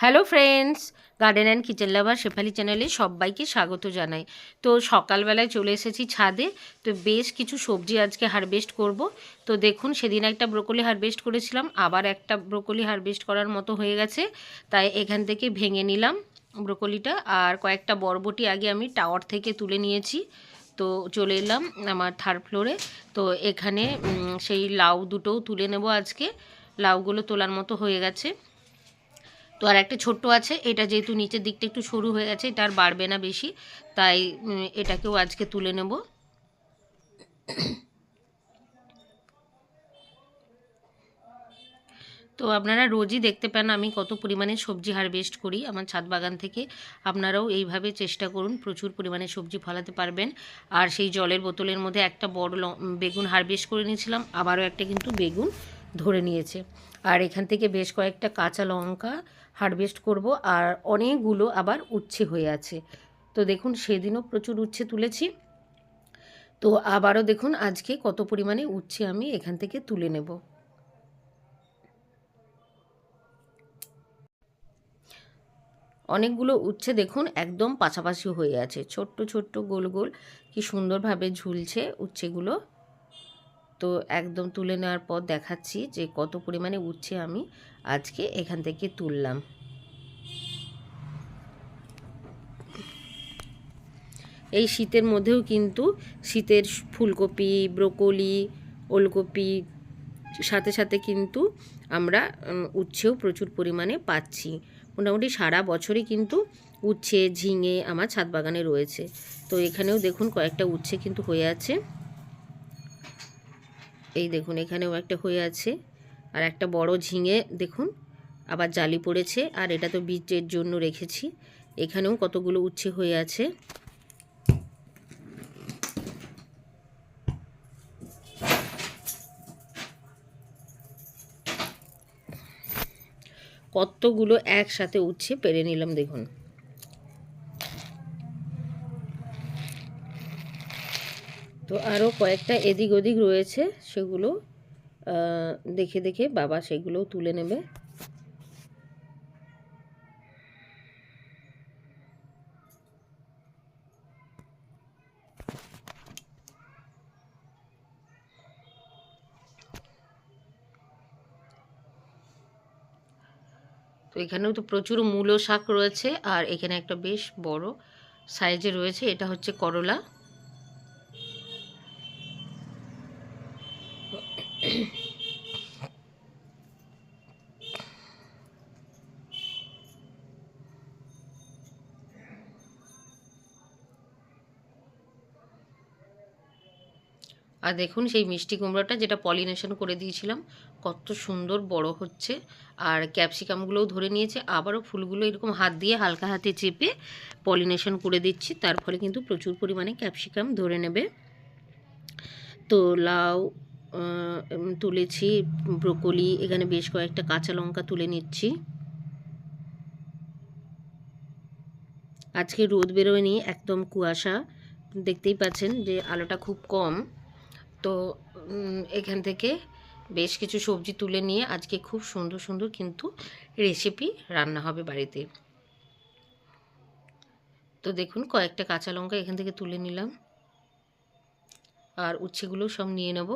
Hello friends garden and kitchen lover Shefali চ্যানেলে সবাইকে স্বাগত জানাই। তো সকালবেলায় চলে এসেছি ছাদে। তো বেশ কিছু সবজি আজকে হারভেস্ট করব। তো দেখুন, সেদিন একটা ব্রোকলি হারভেস্ট করেছিলাম। আবার একটা ব্রোকলি হারভেস্ট করার মতো হয়ে গেছে। তাই এখান থেকে ভেঙে নিলাম ব্রোকলিটা আর কয়েকটা বরবটি আগে আমি টাওয়ার থেকে তুলে নিয়েছি। তো চলে এলাম আমার থার্ড ফ্লোরে তো এখানে সেই লাউ দুটোও তুলে নেব আজকে। লাউগুলো তোলার মতো হয়ে গেছে। তো আর একটা ছোট্ট আছে, এটা যেহেতু নিচের দিকটা একটু সরু হয়ে গেছে, এটা আর বাড়বে না বেশি, তাই এটাকেও আজকে তুলে নেব। তো আপনারা রোজই দেখতে পান আমি কত পরিমাণে সবজি হারভেস্ট করি আমার ছাদ বাগান থেকে, আপনারাও এইভাবে চেষ্টা করুন, প্রচুর পরিমাণে সবজি ফলাতে পারবেন। আর সেই জলের বোতলের মধ্যে একটা বড় বেগুন হারভেস্ট করে নিয়েছিলাম, আবারও একটা কিন্তু বেগুন ধরে নিয়েছে। আর এখান থেকে বেশ কয়েকটা কাঁচা লঙ্কা হারভেস্ট করব আর অনেকগুলো আবার উচ্ছে হয়ে আছে। তো দেখুন, সেদিনও প্রচুর উচ্ছে তুলেছি। তো আবারও দেখুন, আজকে কত পরিমাণে উচ্ছে আমি এখান থেকে তুলে নেব। অনেকগুলো উচ্ছে দেখুন, একদম পাশাপাশি হয়ে আছে। ছোট্ট ছোট্ট গোল গোল। কি সুন্দরভাবে ঝুলছে উচ্ছেগুলো। তো একদম তুলে নেওয়ার পর দেখাচ্ছি যে কত পরিমাণে উচ্ছে আমি আজকে এখান থেকে তুললাম। এই শীতের মধ্যেও কিন্তু শীতের ফুলকপি, ব্রোকলি, ওলকপি, সাথে সাথে কিন্তু আমরা উচ্ছেও প্রচুর পরিমাণে পাচ্ছি। মোটামুটি সারা বছরই কিন্তু উচ্ছে, ঝিঙে আমার ছাদ বাগানে রয়েছে। তো এখানেও দেখুন কয়েকটা উচ্ছে কিন্তু হয়ে আছে। এই দেখুন, এখানেও একটা হয়ে আছে। আর একটা বড় ঝিঙে, দেখুন, আবার জালি পড়েছে। আর এটা তো বীজের জন্য রেখেছি। এখানেও কতগুলো উচ্ছে হয়ে আছে। কতগুলো একসাথে উচ্ছে পেরে নিলাম, দেখুন। তো আরও কয়েকটা এদিক ওদিক রয়েছে, সেগুলো দেখে দেখে বাবা সেগুলোও তুলে নেবে। তো এখানেও তো প্রচুর মূলো শাক রয়েছে, আর এখানে একটা বেশ বড় সাইজে রয়েছে, এটা হচ্ছে করলা। আর দেখুন সেই মিষ্টি কুমড়োটা যেটা পলিনেশন করে দিয়েছিলাম, কত সুন্দর বড় হচ্ছে। আর ক্যাপসিকামগুলোও ধরে নিয়েছে, আবারও ফুলগুলো এরকম হাত দিয়ে হালকা হাতে চেপে পলিনেশন করে দিচ্ছি, তার ফলে কিন্তু প্রচুর পরিমাণে ক্যাপসিকাম ধরে নেবে। তো লাউ তুলেছি, ব্রোকলি, এখানে বেশ কয়েকটা কাঁচা লঙ্কা তুলে নিচ্ছি। আজকে রোদ বেরোয়নি, একদম কুয়াশা। দেখতেই পাচ্ছেন যে আলোটা খুব কম। তো এখান থেকে বেশ কিছু সবজি তুলে নিয়ে আজকে খুব সুন্দর সুন্দর কিন্তু রেসিপি রান্না হবে বাড়িতে। তো দেখুন, কয়েকটা কাঁচা লঙ্কা এখান থেকে তুলে নিলাম। আর উচ্ছেগুলো সব নিয়ে নেব।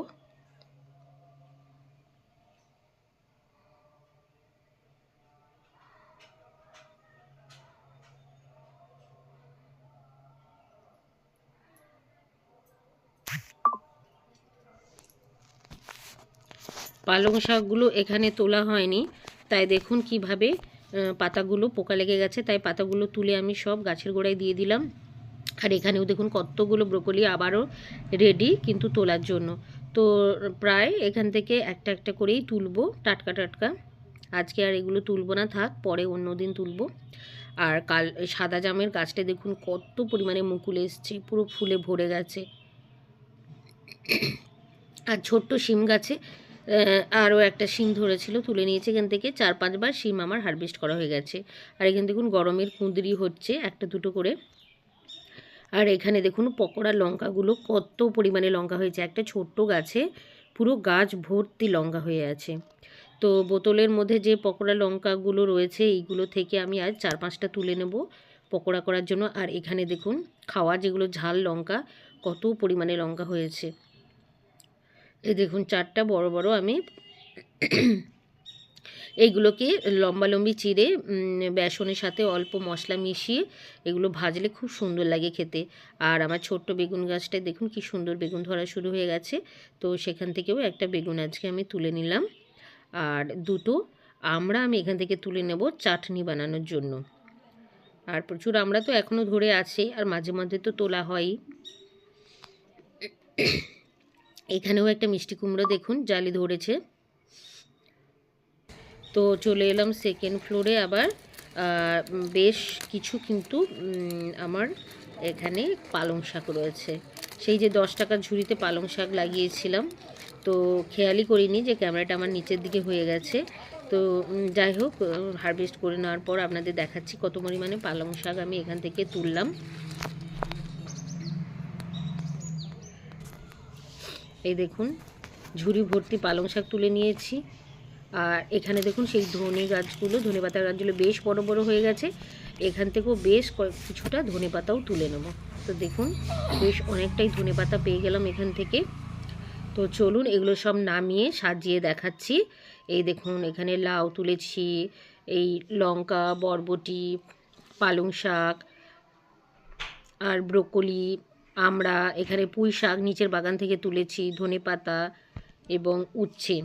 পালং শাকগুলো এখানে তোলা হয়নি। তাই দেখুন কীভাবে পাতাগুলো পোকা লেগে গেছে। তাই পাতাগুলো তুলে আমি সব গাছের গোড়ায় দিয়ে দিলাম। আর এখানেও দেখুন কতগুলো ব্রোকলি আবারও রেডি কিন্তু তোলার জন্য। তো প্রায় এখান থেকে একটা একটা করেই তুলবো টাটকা টাটকা। আজকে আর এগুলো তুলবো না, থাক পরে অন্য দিন তুলবো। আর কাল সাদা জামের গাছটা দেখুন কত পরিমাণে মুকুল এসছে, পুরো ফুলে ভরে গেছে। আর ছোট্ট শিম গাছে আরও একটা শিম ধরেছিল, তুলে নিয়েছে এখান থেকে। চার পাঁচবার শিম আমার হারভেস্ট করা হয়ে গেছে। আর এখানে দেখুন গরমের কুঁদরি হচ্ছে, একটা দুটো করে। আর এখানে দেখুন পকোড়া, লঙ্কাগুলো কত পরিমাণে লঙ্কা হয়েছে। একটা ছোট্ট গাছে পুরো গাছ ভর্তি লঙ্কা হয়ে আছে। তো বোতলের মধ্যে যে পকোড়া, লঙ্কাগুলো রয়েছে, এইগুলো থেকে আমি আজ চার পাঁচটা তুলে নেব পকোড়া করার জন্য। আর এখানে দেখুন খাওয়া যেগুলো ঝাল লঙ্কা, কত পরিমাণে লঙ্কা হয়েছে। এই দেখুন, চারটা বড় বড় আমি এইগুলোকে লম্বা চিড়ে বেসনের সাথে অল্প মশলা মিশিয়ে এগুলো ভাজলে খুব সুন্দর লাগে খেতে। আর আমার ছোট্ট বেগুন গাছটায় দেখুন কি সুন্দর বেগুন ধরা শুরু হয়ে গেছে। তো সেখান থেকেও একটা বেগুন আজকে আমি তুলে নিলাম। আর দুটো আমরা আমি এখান থেকে তুলে নেব চাটনি বানানোর জন্য। আর প্রচুর আমরা তো এখনও ধরে আছে, আর মাঝে মধ্যে তো তোলা হয়ই। এখানেও একটা মিষ্টি কুমড়ো দেখুন, জালি ধরেছে। তো চলে এলাম সেকেন্ড ফ্লোরে আবার। বেশ কিছু কিন্তু আমার এখানে পালং শাক রয়েছে। সেই যে দশ টাকার ঝুড়িতে পালং শাক লাগিয়েছিলাম, তো খেয়ালই করিনি যে ক্যামেরাটা আমার নিচের দিকে হয়ে গেছে। তো যাই হোক হারভেস্ট করে নেওয়ার পর আপনাদের দেখাচ্ছি কত পরিমাণে পালং শাক আমি এখান থেকে তুললাম। এই দেখুন, ঝুড়ি ভর্তি পালং শাক তুলে নিয়েছি। আর এখানে দেখুন সেই ধনে গাছগুলো, ধনে পাতা গাছগুলো বেশ বড় বড় হয়ে গেছে। এখান থেকেও বেশ কয়েক, কিছুটা ধনে পাতাও তুলে নেব। তো দেখুন, বেশ অনেকটাই ধনে পাতা পেয়ে গেলাম এখান থেকে। তো চলুন, এগুলো সব নামিয়ে সাজিয়ে দেখাচ্ছি। এই দেখুন, এখানে লাউ তুলেছি, এই লঙ্কা, বরবটি, পালং শাক, আর ব্রোকলি আমরা এখানে পুঁই শাক নিচের বাগান থেকে তুলেছি ধনে পাতা এবং উচ্ছে।